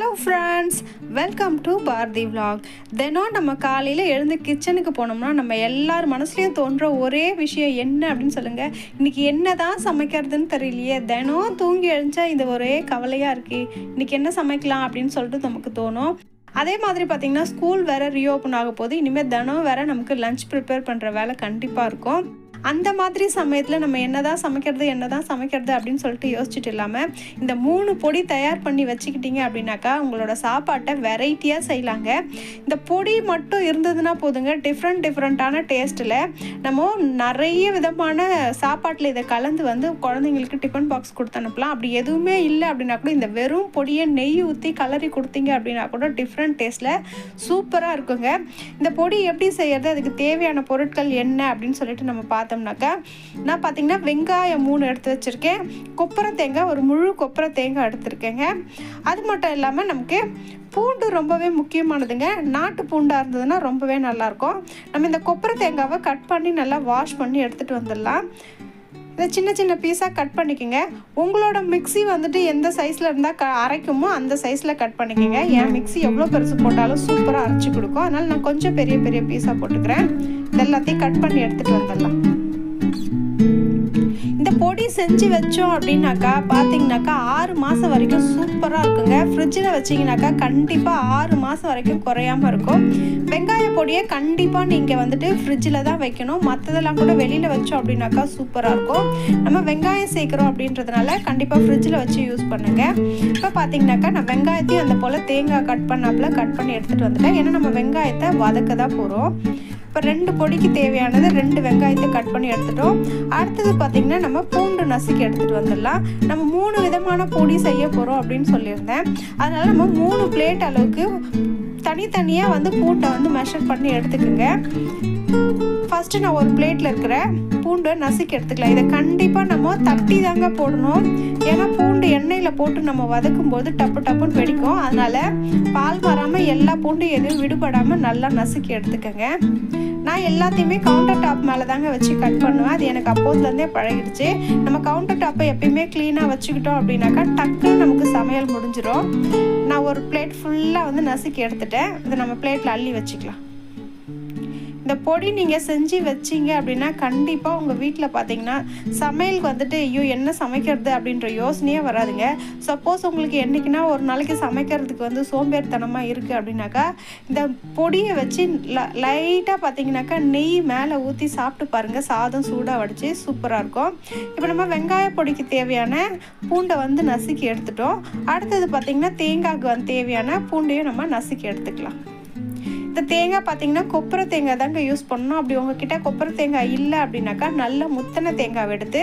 Hello friends welcome to Bharathi vlog தினம் நம்ம காலையில் எழுந்து கிச்சனுக்கு போனோம்னா நம்ம எல்லார் மனசுலேயும் தோன்ற ஒரே விஷயம் என்ன அப்படின்னு சொல்லுங்கள் இன்றைக்கி என்ன தான் சமைக்கிறதுன்னு தெரியலையே. தினம் தூங்கி எழுந்தா இந்த ஒரே கவலையாக இருக்கு. இன்றைக்கி என்ன சமைக்கலாம் அப்படின்னு சொல்லிட்டு நமக்கு தோணும். அதே மாதிரி பார்த்திங்கன்னா ஸ்கூல் வேறு ரீஓப்பன் ஆக போது இனிமேல் தினம் வேறு நமக்கு லஞ்ச் ப்ரிப்பேர் பண்ணுற வேலை கண்டிப்பாக இருக்கும். அந்த மாதிரி சமயத்தில் நம்ம என்னதான் சமைக்கிறது என்னதான் சமைக்கிறது அப்படின்னு சொல்லிட்டு யோசிச்சுட்டு இல்லாமல் இந்த மூணு பொடி தயார் பண்ணி வச்சுக்கிட்டீங்க அப்படின்னாக்கா உங்களோட சாப்பாட்டை வெரைட்டியாக செய்யலாங்க. இந்த பொடி மட்டும் இருந்ததுன்னா போதுங்க. டிஃப்ரெண்ட் டிஃப்ரெண்ட்டான டேஸ்ட்டில் நம்ம நிறைய விதமான சாப்பாட்டில் இதை கலந்து வந்து குழந்தைங்களுக்கு டிஃபன் பாக்ஸ் கொடுத்து அனுப்பலாம். அப்படி எதுவுமே இல்லை அப்படின்னா கூட இந்த வெறும் பொடியை நெய் ஊற்றி கலரி கொடுத்தீங்க அப்படின்னா கூட டிஃப்ரெண்ட் டேஸ்ட்டில் சூப்பராக இருக்குங்க. இந்த பொடி எப்படி செய்யறது அதுக்கு தேவையான பொருட்கள் என்ன அப்படின்னு சொல்லிட்டு நம்ம பார்த்து பார்த்தோம்னாக்கா நான் பார்த்தீங்கன்னா வெங்காயம் மூணு எடுத்து வச்சுருக்கேன். கொப்பரை தேங்காய் ஒரு முழு கொப்பரை தேங்காய் எடுத்துருக்கேங்க. அது மட்டும் இல்லாமல் நமக்கு பூண்டு ரொம்பவே முக்கியமானதுங்க. நாட்டு பூண்டாக இருந்ததுன்னா ரொம்பவே நல்லாயிருக்கும். நம்ம இந்த கொப்பரை தேங்காவை கட் பண்ணி நல்லா வாஷ் பண்ணி எடுத்துகிட்டு வந்துடலாம். இதை சின்ன சின்ன பீஸாக கட் பண்ணிக்கோங்க. உங்களோட மிக்ஸி வந்துட்டு எந்த சைஸில் இருந்தால் க அரைக்குமோ அந்த சைஸில் கட் பண்ணிக்கோங்க. என் மிக்ஸி எவ்வளோ பெருசு போட்டாலும் சூப்பராக அரைச்சி கொடுக்கும். அதனால் நான் கொஞ்சம் பெரிய பெரிய பீஸாக போட்டுக்கிறேன். இது எல்லாத்தையும் கட் பண்ணி எடுத்துகிட்டு வந்துடலாம். பொடி செஞ்சு வச்சோம் அப்படின்னாக்கா பார்த்தீங்கன்னாக்கா ஆறு மாதம் வரைக்கும் சூப்பராக இருக்குங்க. ஃப்ரிட்ஜில் வச்சிங்கனாக்கா கண்டிப்பாக ஆறு மாதம் வரைக்கும் குறையாமல் இருக்கும். வெங்காய பொடியை கண்டிப்பாக நீங்கள் வந்துட்டு ஃப்ரிட்ஜில் தான் வைக்கணும். மற்றதெல்லாம் கூட வெளியில் வச்சோம் அப்படின்னாக்கா சூப்பராக இருக்கும். நம்ம வெங்காயம் சேர்க்குறோம் அப்படின்றதுனால கண்டிப்பாக ஃப்ரிட்ஜில் வச்சு யூஸ் பண்ணுங்கள் இப்போ பார்த்தீங்கன்னாக்கா நான் வெங்காயத்தையும் அந்த போல் தேங்காய் கட் பண்ணாப்புல கட் பண்ணி எடுத்துகிட்டு வந்துட்டேன். ஏன்னா நம்ம வெங்காயத்தை வதக்க தான் போகிறோம் இப்போ ரெண்டு பொடிக்கு தேவையானது ரெண்டு வெங்காயத்தை கட் பண்ணி எடுத்துட்டோம். அடுத்தது பார்த்திங்கன்னா நம்ம பூண்டு நசுக்கி எடுத்துகிட்டு வந்துடலாம். நம்ம மூணு விதமான பொடி செய்ய போகிறோம் அப்படின்னு சொல்லியிருந்தேன். அதனால் நம்ம மூணு பிளேட் அளவுக்கு தனித்தனியாக வந்து பூண்டை வந்து மெஷர் பண்ணி எடுத்துக்கோங்க. ஃபஸ்ட்டு நான் ஒரு பிளேட்டில் இருக்கிற பூண்டை நசுக்கி எடுத்துக்கலாம். இதை கண்டிப்பாக நம்ம தட்டி தாங்க போடணும். ஏன்னா பூண்டு எண்ணெயில் போட்டு நம்ம வதக்கும் போது டப்பு டப்புன்னு வெடிக்கும். அதனால் பால் வராமல் எல்லா பூண்டும் எதுவும் விடுபடாமல் நல்லா நசுக்கி எடுத்துக்கோங்க. நான் எல்லாத்தையுமே கவுண்டர் டாப் மேலே தாங்க வச்சு கட் பண்ணுவேன். அது எனக்கு அப்போதுலேருந்தே பழகிடுச்சு. நம்ம கவுண்டர் டாப்பை எப்பயுமே க்ளீனாக வச்சுக்கிட்டோம் அப்படின்னாக்கா டக்குன்னு நமக்கு சமையல் முடிஞ்சிடும் நான் ஒரு பிளேட் ஃபுல்லாக வந்து நசுக்கி எடுத்துட்டேன். இதை நம்ம பிளேட்டில் அள்ளி வச்சுக்கலாம். இந்த பொடி நீங்கள் செஞ்சு வச்சீங்க அப்படின்னா கண்டிப்பாக உங்கள் வீட்டில் பார்த்தீங்கன்னா சமையலுக்கு வந்துட்டு ஐயோ என்ன சமைக்கிறது? அப்படின்ற யோசனையே வராதுங்க. சப்போஸ் உங்களுக்கு என்றைக்குன்னா ஒரு நாளைக்கு சமைக்கிறதுக்கு வந்து சோம்பேறித்தனமாக இருக்குது அப்படின்னாக்கா இந்த பொடியை வச்சு லைட்டாக பார்த்தீங்கன்னாக்கா நெய் மேலே ஊற்றி சாப்பிட்டு பாருங்கள் சாதம் சூடாக வடித்து சூப்பராக இருக்கும். இப்போ நம்ம வெங்காய பொடிக்கு தேவையான பூண்டை வந்து நசுக்கி எடுத்துட்டோம். அடுத்தது பார்த்திங்கன்னா தேங்காய்க்கு வந்து தேவையான பூண்டையும் நம்ம நசுக்கி எடுத்துக்கலாம். இந்த தேங்காய் பார்த்தீங்கன்னா கொப்பரை தேங்காய் தாங்க யூஸ் பண்ணணும் அப்படி உங்ககிட்ட கொப்பரை தேங்காய் இல்லை அப்படின்னாக்கா நல்ல முத்தனை தேங்காய் எடுத்து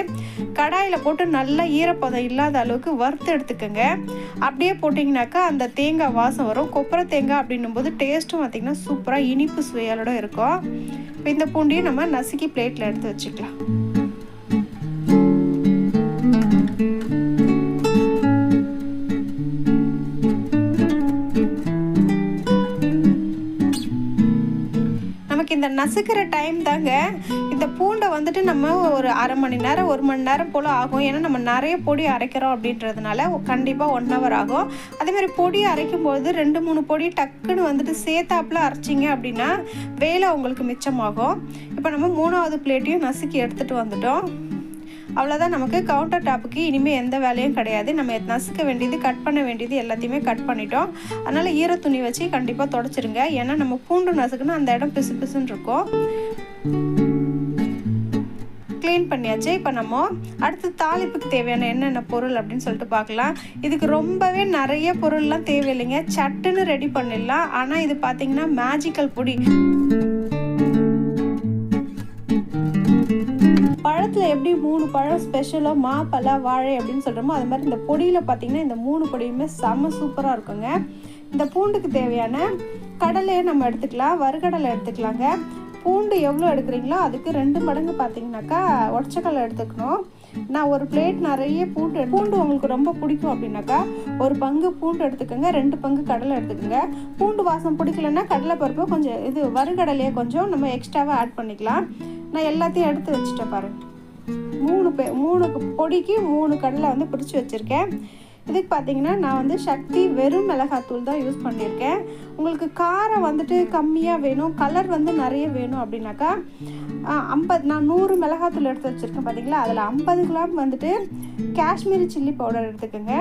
கடாயில் போட்டு நல்லா ஈரப்பதம் இல்லாத அளவுக்கு வறுத்து எடுத்துக்கோங்க. அப்படியே போட்டிங்கனாக்கா அந்த தேங்காய் வாசம் வரும். கொப்பரை தேங்காய் அப்படின்னும் போது டேஸ்ட்டும் பார்த்திங்கன்னா சூப்பராக இனிப்பு சுவையாலோட இருக்கும். இப்போ இந்த பூண்டியும் நம்ம நசுக்கி பிளேட்டில் எடுத்து வச்சுக்கலாம். நசுக்கிற டைம் தாங்க. இந்த பூண்டை வந்துட்டு நம்ம ஒரு அரை மணி நேரம் ஒரு மணி நேரம் போல் ஆகும். ஏன்னா நம்ம நிறைய பொடி அரைக்கிறோம் அப்படின்றதுனால கண்டிப்பாக ஒன் ஹவர் ஆகும். அதேமாதிரி பொடி அரைக்கும் போது ரெண்டு மூணு பொடி டக்குன்னு வந்துட்டு சேர்த்தாப்புல அரைச்சிங்க அப்படின்னா வேலை உங்களுக்கு மிச்சமாகும். இப்போ நம்ம மூணாவது பிளேட்டையும் நசுக்கி எடுத்துகிட்டு வந்துட்டோம். அவ்வளோதான் நமக்கு கவுண்டர் டாப்புக்கு இனிமேல் எந்த வேலையும் கிடையாது. நம்ம நசுக்க வேண்டியது கட் பண்ண வேண்டியது எல்லாத்தையுமே கட் பண்ணிட்டோம். அதனால் ஈர துணி வச்சு கண்டிப்பாக தொடச்சிருங்க. ஏன்னா நம்ம பூண்டு நசுக்குன்னா அந்த இடம் பிசு பிசுன்னு இருக்கும். க்ளீன் பண்ணியாச்சு. இப்போ நம்ம அடுத்து தாளிப்புக்கு தேவையான என்னென்ன பொருள் அப்படின்னு சொல்லிட்டு பார்க்கலாம். இதுக்கு ரொம்பவே நிறைய பொருள்லாம் தேவையில்லைங்க. சட்டுன்னு ரெடி பண்ணிடலாம். ஆனால் இது பார்த்தீங்கன்னா மேஜிக்கல் பொடி. பழத்தில் எப்படி மூணு பழம் ஸ்பெஷலாக மா பலா வாழை அப்படின்னு சொல்கிறோமோ அது மாதிரி இந்த பொடியில் பார்த்தீங்கன்னா இந்த மூணு பொடியுமே செம்ம சூப்பராக இருக்குங்க. இந்த பூண்டுக்கு தேவையான கடலையை நம்ம எடுத்துக்கலாம் வறுகடலை எடுத்துக்கலாங்க. பூண்டு எவ்வளோ எடுக்கிறீங்களோ அதுக்கு ரெண்டு மடங்கு பார்த்தீங்கன்னாக்கா உடச்சக்கடலை எடுத்துக்கணும். நான் ஒரு பிளேட் நிறைய பூண்டு பூண்டு உங்களுக்கு ரொம்ப பிடிக்கும் அப்படின்னாக்கா ஒரு பங்கு பூண்டு எடுத்துக்கோங்க ரெண்டு பங்கு கடலை எடுத்துக்கோங்க. பூண்டு வாசம் பிடிக்கலன்னா கடலைப்பருப்பு கொஞ்சம் இது வறுகடலையே கொஞ்சம் நம்ம எக்ஸ்ட்ராவாக ஆட் பண்ணிக்கலாம். நான் எல்லாத்தையும் எடுத்து வச்சுட்டேன் பாருங்கள் மூணு பே மூணு பொடிக்கு மூணு கடலை வந்து பிடிச்சி வச்சுருக்கேன். இதுக்கு பார்த்தீங்கன்னா நான் வந்து சக்தி வெறும் மிளகாத்தூள் தான் யூஸ் பண்ணியிருக்கேன். உங்களுக்கு காரம் வந்துட்டு கம்மியாக வேணும் கலர் வந்து நிறைய வேணும் அப்படின்னாக்கா ஐம்பது நான் நூறு மிளகாத்தூள் எடுத்து வச்சுருக்கேன் பார்த்தீங்களா அதில் ஐம்பது கிராம் வந்துட்டு காஷ்மீரி சில்லி பவுடர் எடுத்துக்கோங்க.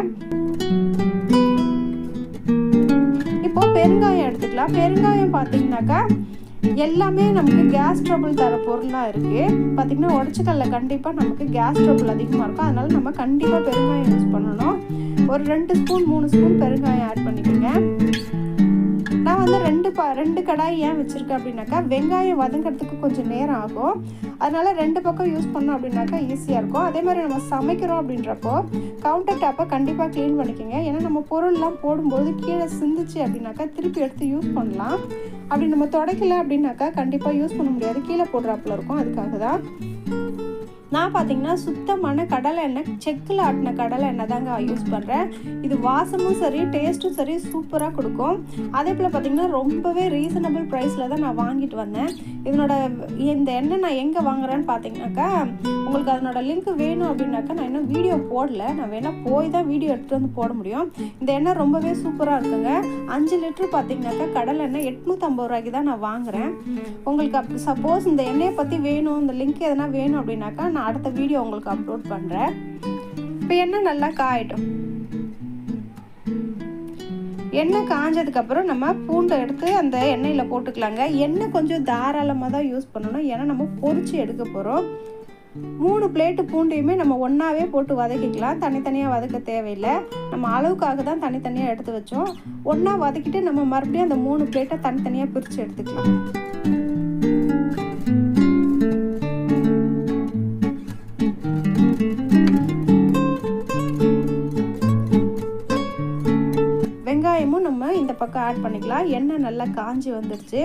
இப்போது பெருங்காயம் எடுத்துக்கலாம். பெருங்காயம் பார்த்தீங்கன்னாக்கா எல்லாமே நமக்கு கேஸ் ட்ரபுள் தர பொருளாக இருக்குது பார்த்திங்கன்னா உடச்சிக்கல்ல கண்டிப்பாக நமக்கு கேஸ் ட்ரபுள் அதிகமாக இருக்கும். அதனால் நம்ம கண்டிப்பாக பெருங்காயம் யூஸ் பண்ணணும். ஒரு ரெண்டு ஸ்பூன் மூணு ஸ்பூன் பெருங்காயம் ஆட் பண்ணிக்கோங்க. வந்து ரெண்டு ப ரெண்டு கடாய் ஏன் வச்சுருக்கேன் அப்படின்னாக்கா வெங்காயம் வதங்கிறதுக்கு கொஞ்சம் நேரம் ஆகும். அதனால் ரெண்டு பக்கம் யூஸ் பண்ணோம் அப்படின்னாக்கா ஈஸியாக இருக்கும். அதே மாதிரி நம்ம சமைக்கிறோம் அப்படின்றப்போ கவுண்டர் டாப்பை கண்டிப்பாக க்ளீன் பண்ணிக்கோங்க. ஏன்னா நம்ம பொருள்லாம் போடும்போது கீழே சிந்துச்சு அப்படின்னாக்கா திருப்பி எடுத்து யூஸ் பண்ணலாம். அப்படி நம்ம தொடக்கல அப்படின்னாக்கா கண்டிப்பாக யூஸ் பண்ண முடியாது. கீழே போடுறாப்புல இருக்கும். அதுக்காக தான். நான் பார்த்தீங்கன்னா சுத்தமான கடலை எண்ணெய் செக்கில் ஆட்டின கடலை எண்ணெய் தாங்க யூஸ் பண்ணுறேன் இது வாசமும் சரி டேஸ்ட்டும் சரி சூப்பராக கொடுக்கும். அதே போல் பார்த்தீங்கன்னா ரொம்பவே ரீசனபிள் ப்ரைஸில் தான் நான் வாங்கிட்டு வந்தேன். இதனோட இந்த எண்ணெய் நான் எங்கே வாங்குறேன்னு பார்த்தீங்கன்னாக்கா உங்களுக்கு அதனோட லிங்க் வேணும் அப்படின்னாக்கா நான் இன்னும் வீடியோ போடல. நான் வேணால் போய் தான் வீடியோ எடுத்துகிட்டு வந்து போட முடியும். இந்த எண்ணெய் ரொம்பவே சூப்பராக இருக்குங்க. அஞ்சு லிட்டர் பார்த்தீங்கன்னாக்கா கடலை எண்ணெய் எட்நூற்றம்பது ரூபாய்க்கு தான் நான் வாங்குகிறேன் உங்களுக்கு அப்படி சப்போஸ் இந்த எண்ணெயை பற்றி வேணும் இந்த லிங்க் எதனா வேணும் அப்படின்னாக்கா நான் அடுத்த வீடியோ உங்களுக்கு அப்லோட் பண்ணுறேன் இப்போ எண்ணெய் நல்லா காயட்டும். எண்ணெய் காஞ்சதுக்கப்புறம் நம்ம பூண்டை எடுத்து அந்த எண்ணெயில் போட்டுக்கலாங்க. எண்ணெய் கொஞ்சம் தாராளமாக தான் யூஸ் பண்ணணும். ஏன்னா நம்ம பொரிச்சு எடுக்க போகிறோம் மூணு பிளேட்டு பூண்டையுமே நம்ம ஒன்றாவே போட்டு வதக்கிக்கலாம். தனித்தனியாக வதக்க தேவையில்லை. நம்ம அளவுக்காக தான் தனித்தனியாக எடுத்து வச்சோம். ஒன்றா வதக்கிட்டு நம்ம மறுபடியும் அந்த மூணு பிளேட்டை தனித்தனியாக பிரித்து எடுத்துக்கலாம். பக்கம் ஆட் பண்ணிக்கலாம். எண்ணெய் நல்லா காஞ்சி வந்துருச்சு.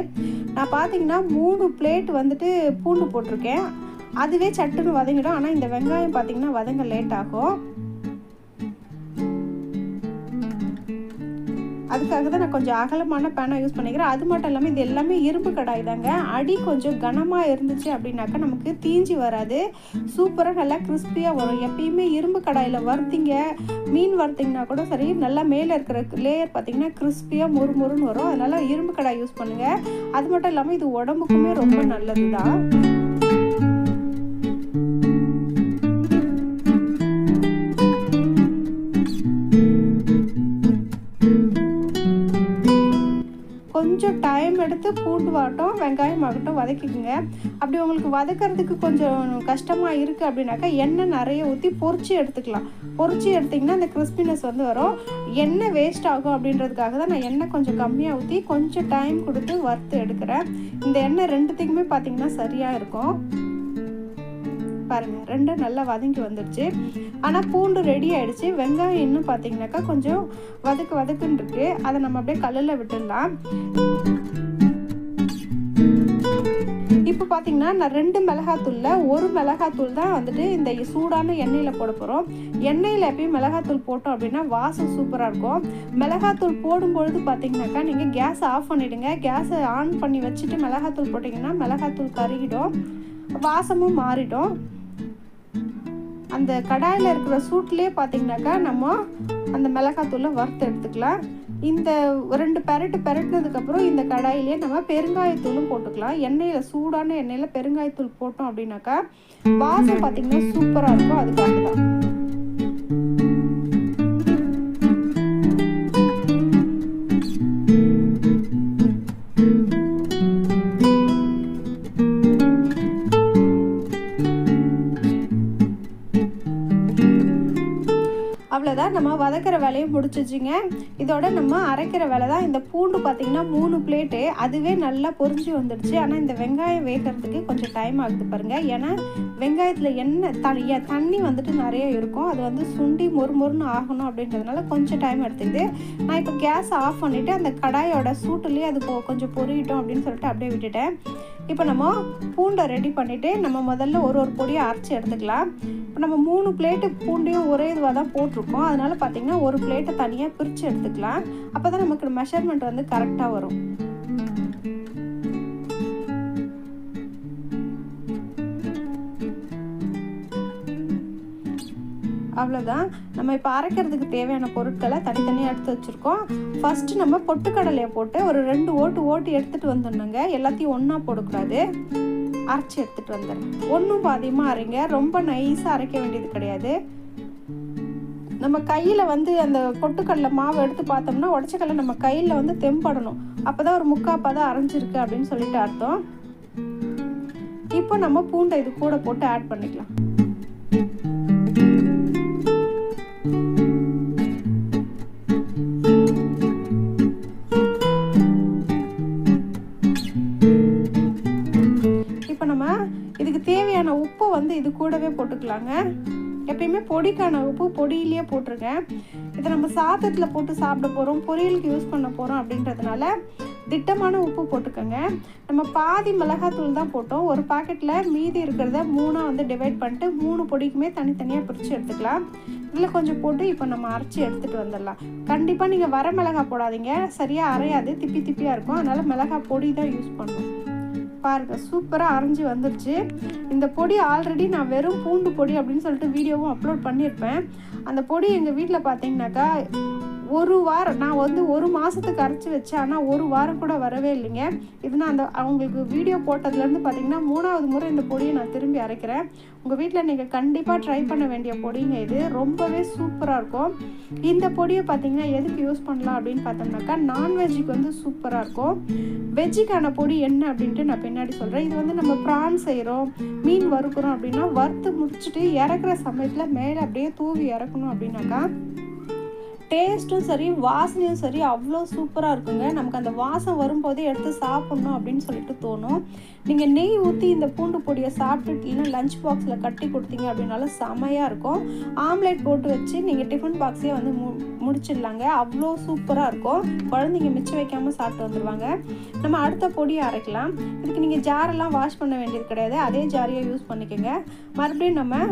நான் பார்த்தீங்கன்னா மூணு பிளேட் வந்துட்டு பூண்டு போட்டிருக்கேன். அதுவே சட்டுன்னு வதங்கிடும். ஆனால் இந்த வெங்காயம் பார்த்தீங்கன்னா வதங்க லேட் ஆகும். அதுக்காக தான் நான் கொஞ்சம் அகலமான பேனை யூஸ் பண்ணிக்கிறேன். அது மட்டும் இல்லாமல் இது எல்லாமே இரும்பு கடாய் தாங்க. அடி கொஞ்சம் கனமாக இருந்துச்சு அப்படின்னாக்கா நமக்கு தீஞ்சி வராது. சூப்பராக நல்லா கிறிஸ்பியாக வரும். எப்பயுமே இரும்பு கடாயில் வறுத்தீங்க மீன் வறுத்திங்கன்னா கூட சரி நல்லா மேலே இருக்கிற லேயர் பார்த்திங்கன்னா கிறிஸ்பியாக மொறு மொறுன்னு வரும். அதனால் இரும்பு கடாய் யூஸ் பண்ணுங்கள் அது மட்டும் இல்லாமல் இது உடம்புக்குமே ரொம்ப நல்லது தான் கொஞ்சம் டைம் எடுத்து பூண்டு வாட்டும் வெங்காயம் ஆகட்டும் வதக்கிக்கோங்க. அப்படி உங்களுக்கு வதக்கிறதுக்கு கொஞ்சம் கஷ்டமாக இருக்குது அப்படின்னாக்கா எண்ணெய் நிறைய ஊற்றி பொறிச்சு எடுத்துக்கலாம். பொறிச்சு எடுத்திங்கன்னா அந்த கிறிஸ்பினஸ் வந்து வரும். எண்ணெய் வேஸ்ட் ஆகும் அப்படின்றதுக்காக தான் நான் எண்ணெய் கொஞ்சம் கம்மியாக ஊற்றி கொஞ்சம் டைம் கொடுத்து வறுத்து எடுக்கிறேன். இந்த எண்ணெய் ரெண்டுத்துக்குமே பார்த்திங்கன்னா சரியாக இருக்கும். பாருங்கள் ரெண்டும் நல்லா வதங்கி வந்துடுச்சு. ஆனால் பூண்டு ரெடி ஆகிடுச்சு வெங்காயம் இன்னும் பார்த்தீங்கன்னாக்கா கொஞ்சம் வதக்கு வதக்குன்னு இருக்குது அதை நம்ம அப்படியே கல்லில் விட்டுடலாம். இப்போ பார்த்தீங்கன்னா நான் ரெண்டு மிளகாத்தூளில் ஒரு மிளகாத்தூள் தான் வந்துட்டு இந்த சூடான எண்ணெயில் போட போகிறோம் எண்ணெயில் எப்பயும் மிளகாத்தூள் போட்டோம் அப்படின்னா வாசம் சூப்பராக இருக்கும். மிளகாத்தூள் போடும்பொழுது பார்த்தீங்கன்னாக்கா நீங்கள் கேஸை ஆஃப் பண்ணிவிடுங்க கேஸை ஆன் பண்ணி வச்சுட்டு மிளகாத்தூள் போட்டிங்கன்னா மிளகாத்தூள் கருகிடும். வாசமும் மாறிடும். அந்த கடாயில் இருக்கிற சூட்லேயே பார்த்தீங்கன்னாக்கா நம்ம அந்த மிளகாத்தூளை வறுத்து எடுத்துக்கலாம். இந்த ரெண்டு பெரட்டு பெரட்டினதுக்கப்புறம் இந்த கடாயிலே நம்ம பெருங்காயத்தூளும் போட்டுக்கலாம். எண்ணெயில் சூடான எண்ணெயில் பெருங்காயத்தூள் போட்டோம் அப்படின்னாக்கா வாசம் பார்த்தீங்கன்னா சூப்பராக இருக்கும். அதுக்காக தான் அவ்வளோதான் நம்ம வதக்கிற வேலையும் முடிச்சிச்சிங்க இதோட நம்ம அரைக்கிற வேலை தான் இந்த பூண்டு பார்த்திங்கன்னா மூணு பிளேட்டு அதுவே நல்லா பொரிஞ்சு வந்துடுச்சு. ஆனால் இந்த வெங்காயம் வேகிறதுக்கு கொஞ்சம் டைம் ஆகுது பாருங்கள் ஏன்னா வெங்காயத்தில் எண்ணெய் தண்ணி தண்ணி வந்துட்டு நிறைய இருக்கும். அது வந்து சுண்டி மொறு மொறுன்னு ஆகணும் அப்படின்றதுனால கொஞ்சம் டைம் எடுத்துக்குது நான் இப்போ கேஸ் ஆஃப் பண்ணிவிட்டு அந்த கடாயோட சூட்டுலேயே அது கொஞ்சம் பொரியட்டும் அப்படின்னு சொல்லிட்டு அப்படியே விட்டுட்டேன். இப்போ நம்ம பூண்டை ரெடி பண்ணிவிட்டு நம்ம முதல்ல ஒரு ஒரு பொடியை அரைச்சி எடுத்துக்கலாம். இப்போ நம்ம மூணு பிளேட்டு பூண்டையும் ஒரே இதுவாக தான் போட்டிருக்கோம். அதனால் பார்த்திங்கன்னா ஒரு பிளேட்டை தனியாக பிரித்து எடுத்துக்கலாம். அப்போ தான் நமக்கு மெஷர்மெண்ட் வந்து கரெக்டாக வரும். அவ்வளோதான் நம்ம இப்போ அரைக்கிறதுக்கு தேவையான பொருட்களை தனித்தனியாக எடுத்து வச்சுருக்கோம். ஃபஸ்ட்டு நம்ம பொட்டுக்கடலையை போட்டு ஒரு ரெண்டு ஓட்டு ஓட்டு எடுத்துகிட்டு வந்துடணுங்க. எல்லாத்தையும் ஒன்றா போடக்கூடாது. அரைச்சி எடுத்துகிட்டு வந்துடுறேன். ஒன்றும் பாதியமாக அரைங்க. ரொம்ப நைஸாக அரைக்க வேண்டியது கிடையாது. நம்ம கையில் வந்து அந்த பொட்டுக்கடலை மாவு எடுத்து பார்த்தோம்னா உடச்சக்கடலை நம்ம கையில் வந்து தெம்படணும். அப்போ தான் ஒரு முக்காப்பாக தான் அரைஞ்சிருக்கு அப்படின்னு சொல்லிட்டு அர்த்தம். இப்போ நம்ம பூண்டை இது கூட போட்டு ஆட் பண்ணிக்கலாம். போட்டுக்கலாங்க. எப்பயுமே பொடிக்கான உப்பு பொடியிலேயே போட்டிருங்க இதை நம்ம சாதத்தில் போட்டு சாப்பிட போகிறோம் பொரியலுக்கு யூஸ் பண்ண போகிறோம் அப்படின்றதுனால திட்டமான உப்பு போட்டுக்கோங்க. நம்ம பாதி மிளகாத்தூள் தான் போட்டோம். ஒரு பாக்கெட்டில் மீதி இருக்கிறத மூணாக வந்து டிவைட் பண்ணிட்டு மூணு பொடிக்குமே தனித்தனியாக பிரித்து எடுத்துக்கலாம். இதில் கொஞ்சம் போட்டு இப்போ நம்ம அரைச்சி எடுத்துகிட்டு வந்துடலாம். கண்டிப்பாக நீங்கள் வர மிளகாய் போடாதீங்க. சரியாக அரையாது திப்பி திப்பியாக இருக்கும். அதனால் மிளகாய் பொடி தான் யூஸ் பண்ணணும் பாருங்க சூப்பராக அரைஞ்சி வந்துருச்சு. இந்த பொடி ஆல்ரெடி நான் வெறும் பூண்டு பொடி அப்படின்னு சொல்லிட்டு வீடியோவும் அப்லோட் பண்ணியிருப்பேன். அந்த பொடி எங்கள் வீட்டில் பார்த்தீங்கன்னாக்கா ஒரு வாரம் நான் வந்து ஒரு மாதத்துக்கு அரைச்சி வச்சேன் ஆனால் ஒரு வாரம் கூட வரவே இல்லைங்க. இது நான் அந்த அவங்களுக்கு வீடியோ போட்டதுலேருந்து பார்த்தீங்கன்னா மூணாவது முறை இந்த பொடியை நான் திரும்பி அரைக்கிறேன். உங்கள் வீட்டில் நீங்கள் கண்டிப்பாக ட்ரை பண்ண வேண்டிய பொடிங்க இது. ரொம்பவே சூப்பராக இருக்கும். இந்த பொடியை பார்த்தீங்கன்னா எதுக்கு யூஸ் பண்ணலாம் அப்படின்னு பார்த்தோம்னாக்கா நான்வெஜ்ஜுக்கு வந்து சூப்பராக இருக்கும். வெஜ்ஜுக்கான பொடி என்ன அப்படின்ட்டு நான் பின்னாடி சொல்கிறேன் இது வந்து நம்ம ப்ரான் செய்கிறோம் மீன் வறுக்கிறோம் அப்படின்னா வறுத்து முடிச்சுட்டு இறக்குற சமயத்தில் மேலே அப்படியே தூவி இறக்கணும் அப்படின்னாக்கா டேஸ்ட்டும் சரி வாசனையும் சரி அவ்வளோ சூப்பராக இருக்குங்க. நமக்கு அந்த வாசம் வரும்போதே எடுத்து சாப்பிட்ணும் அப்படின்னு சொல்லிட்டு தோணும். நீங்கள் நெய் ஊற்றி இந்த பூண்டு பொடியை சாப்பிட்டுட்டீங்கன்னா லஞ்ச் பாக்ஸில் கட்டி கொடுத்தீங்க அப்படின்னாலும் செமையாக இருக்கும். ஆம்லேட் போட்டு வச்சு நீங்கள் டிஃபன் பாக்ஸே வந்து மு முடிச்சிடலாங்க. அவ்வளோ சூப்பராக இருக்கும். குழந்தைங்க மிச்சம் வைக்காமல் சாப்பிட்டு வந்துடுவாங்க நம்ம அடுத்த பொடியை அரைக்கலாம். இதுக்கு நீங்கள் ஜாரெல்லாம் வாஷ் பண்ண வேண்டியது கிடையாது. அதே ஜாரியை யூஸ் பண்ணிக்கோங்க. மறுபடியும் நம்ம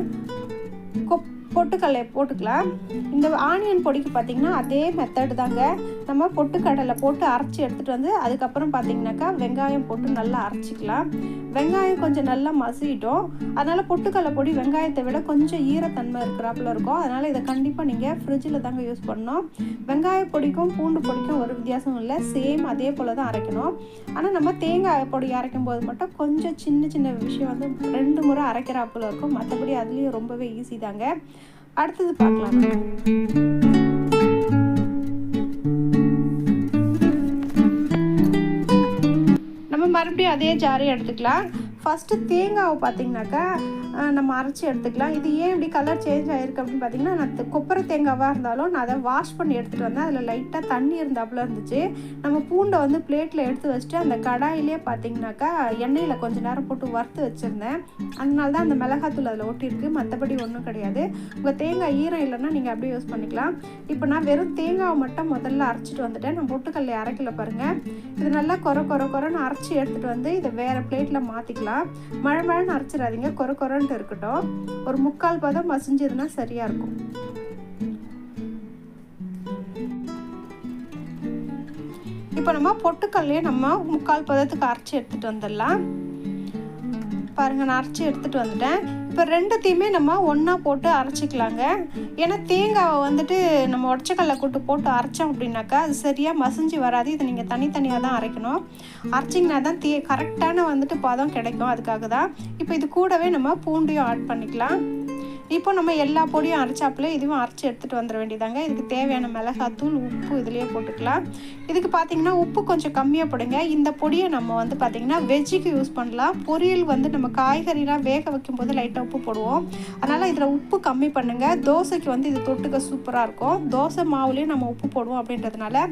கொப் பொட்டுக்கடலை போட்டுக்கலாம். இந்த ஆனியன் பொடிக்கு பார்த்திங்கன்னா அதே மெத்தடு தாங்க. நம்ம பொட்டுக்கடலை போட்டு அரைச்சி எடுத்துகிட்டு வந்து அதுக்கப்புறம் பார்த்திங்கனாக்கா வெங்காயம் போட்டு நல்லா அரைச்சிக்கலாம். வெங்காயம் கொஞ்சம் நல்லா மசிட்டோம் அதனால் பொட்டுக்கடலை பொடி வெங்காயத்தை விட கொஞ்சம் ஈரத்தன்மை இருக்கிறாப்புல இருக்கும். அதனால் இதை கண்டிப்பாக நீங்கள் ஃப்ரிட்ஜில் தாங்க யூஸ் பண்ணணும். வெங்காய பொடிக்கும் பூண்டு பொடிக்கும் ஒரு வித்தியாசம் இல்லை. சேம் அதே போல் தான் அரைக்கணும். ஆனால் நம்ம தேங்காய் பொடி அரைக்கும் போது மட்டும் கொஞ்சம் சின்ன சின்ன விஷயம் வந்து ரெண்டு முறை அரைக்கிறாப்புல இருக்கும். மற்றபடி அதுலேயும் ரொம்பவே ஈஸி தாங்க. அடுத்தது பார்க்கலாம். மறுபடியும் அதே ஜாரி எடுத்துக்கலாம். ஃபஸ்ட்டு தேங்காவை பார்த்திங்கனாக்கா நம்ம அரைச்சி எடுத்துக்கலாம். இது ஏன் இப்படி கலர் சேஞ்ச் ஆகிருக்கு அப்படின்னு பார்த்தீங்கன்னா நான் கொப்பரை தேங்காவாக இருந்தாலும் நான் அதை வாஷ் பண்ணி எடுத்துகிட்டு வந்தேன். அதில் லைட்டாக தண்ணி இருந்தாப்புல இருந்துச்சு. நம்ம பூண்டை வந்து பிளேட்டில் எடுத்து வச்சுட்டு அந்த கடாயிலே பார்த்தீங்கன்னாக்கா எண்ணெயில் கொஞ்சம் நேரம் போட்டு வறுத்து வச்சுருந்தேன். அதனால தான் அந்த மிளகாத்தூள் அதில் ஒட்டியிருக்கு. மற்றபடி ஒன்றும் கிடையாது. உங்கள் தேங்காய் ஈரம் இல்லைன்னா நீங்கள் அப்படியே யூஸ் பண்ணிக்கலாம். இப்போ நான் வெறும் தேங்காவை மட்டும் முதல்ல அரைச்சிட்டு வந்துட்டேன். நான் பொட்டுக்கல்லை அரைக்கல பாருங்கள் இது நல்லா கொர கொர குறைன்னு அரைச்சி எடுத்துகிட்டு வந்து இதை வேறு பிளேட்டில் மாற்றிக்கலாம் மழை மழைன்னு அரைச்சிடாதீங்க. கொர கொரன்ட்டு இருக்கட்டும். ஒரு முக்கால் பதம் மசிஞ்சதுன்னா சரியாக இருக்கும். இப்போ நம்ம பொட்டுக்கல்லையே நம்ம முக்கால் பதத்துக்கு அரைச்சி எடுத்துகிட்டு வந்துடலாம். பாருங்கள் நான் அரைச்சி எடுத்துகிட்டு வந்துட்டேன். இப்போ ரெண்டுத்தையுமே நம்ம ஒன்றா போட்டு அரைச்சிக்கலாங்க. ஏன்னா தேங்காவை வந்துட்டு நம்ம உடச்சக்கல்ல கூட்டு போட்டு அரைச்சோம் அப்படின்னாக்கா அது சரியாக மசிஞ்சு வராது. இதை நீங்கள் தனித்தனியாக தான் அரைக்கணும். அரைச்சிங்கன்னா தான் தே கரெக்டான வந்துட்டு பதம் கிடைக்கும். அதுக்காக தான் இப்போ இது கூடவே நம்ம பூண்டையும் ஆட் பண்ணிக்கலாம். இப்போ நம்ம எல்லா பொடியும் அரைச்சாப்புல இதுவும் அரைச்சி எடுத்துகிட்டு வந்துட வேண்டியதாங்க. இதுக்கு தேவையான மிளகாத்தூள் உப்பு இதுலேயே போட்டுக்கலாம். இதுக்கு பார்த்தீங்கன்னா உப்பு கொஞ்சம் கம்மியாக போடுங்க. இந்த பொடியை நம்ம வந்து பார்த்திங்கன்னா வெஜ்ஜுக்கு யூஸ் பண்ணலாம். பொரியல் வந்து நம்ம காய்கறிலாம் வேக வைக்கும்போது லைட்டாக உப்பு போடுவோம். அதனால் இதில் உப்பு கம்மி பண்ணுங்கள் தோசைக்கு வந்து இது தொட்டுக்க சூப்பராக இருக்கும். தோசை மாவுலேயும் நம்ம உப்பு போடுவோம் அப்படின்றதுனால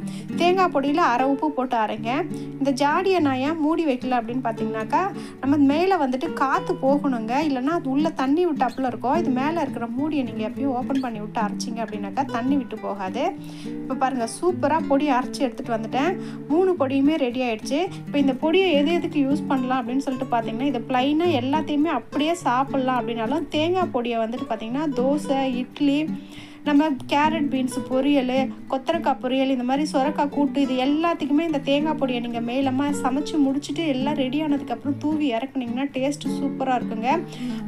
தேங்காய் பொடியில் அரை உப்பு போட்டு அரைங்க. இந்த ஜாடியை நான் ஏன் மூடி வைக்கல அப்படின்னு பார்த்தீங்கன்னாக்கா நம்ம மேலே வந்துட்டு காற்று போகணுங்க. இல்லைன்னா அது உள்ளே தண்ணி விட்டாப்புல இருக்கும். இது மேலே மேலே இருக்கிற மூடியை நீங்கள் எப்பயும் ஓப்பன் பண்ணி விட்டு அரைச்சிங்க அப்படின்னாக்கா தண்ணி விட்டு போகாது. இப்போ பாருங்கள் சூப்பராக பொடி அரைச்சி எடுத்துகிட்டு வந்துட்டேன். மூணு பொடியுமே ரெடி ஆகிடுச்சு இப்போ இந்த பொடியை எது எதுக்கு யூஸ் பண்ணலாம் அப்படின்னு சொல்லிட்டு பார்த்தீங்கன்னா இது ப்ளைனாக எல்லாத்தையுமே அப்படியே சாப்பிட்லாம் அப்படின்னாலும் தேங்காய் பொடியை வந்துட்டு பார்த்தீங்கன்னா தோசை இட்லி நம்ம கேரட் பீன்ஸ் பொரியல் கொத்தரக்காய் பொரியல் இந்த மாதிரி சொரக்காய் கூட்டு இது எல்லாத்துக்குமே இந்த தேங்காய் பொடியை நீங்கள் மேலமாக சமைச்சு முடிச்சுட்டு எல்லாம் ரெடி ஆனதுக்கப்புறம் தூவி இறக்குனீங்கன்னா டேஸ்ட்டு சூப்பராக இருக்குங்க.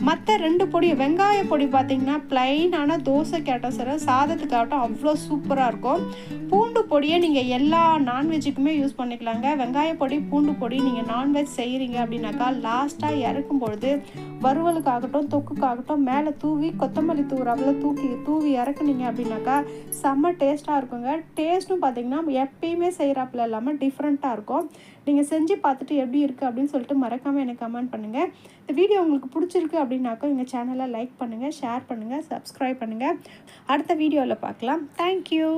மற்ற ரெண்டு பொடி வெங்காய பொடி பார்த்தீங்கன்னா ப்ளைனான தோசைக்காட்டம் சரி சாதத்துக்காகட்டும் அவ்வளோ சூப்பராக இருக்கும். பூண்டு பொடியை நீங்கள் எல்லா நான்வெஜ்ஜுக்குமே யூஸ் பண்ணிக்கலாங்க. வெங்காய பொடி பூண்டு பொடி நீங்கள் நான்வெஜ் செய்கிறீங்க அப்படின்னாக்கா லாஸ்ட்டாக இறக்கும் பொழுது வறுவலுக்காகட்டும் தொக்குக்காகட்டும் மேலே தூவி கொத்தமல்லி தூராவில் தூக்கி தூவி இறக்குனீங்க அப்படின்னாக்கா செம்ம டேஸ்ட்டாக இருக்குங்க. டேஸ்ட்டும் பார்த்தீங்கன்னா எப்பயுமே செய்கிறாப்புல இல்லாமல் டிஃப்ரெண்ட்டாக இருக்கும். நீங்கள் செஞ்சு பார்த்துட்டு எப்படி இருக்குது அப்படின்னு சொல்லிட்டு மறக்காமல் எனக்கு கமெண்ட் பண்ணுங்கள் இந்த வீடியோ உங்களுக்கு பிடிச்சிருக்கு அப்படின்னாக்கா எங்கள் சேனலை லைக் பண்ணுங்கள் ஷேர் பண்ணுங்கள் சப்ஸ்கிரைப் பண்ணுங்கள் அடுத்த வீடியோவில் பார்க்கலாம் தேங்க்யூ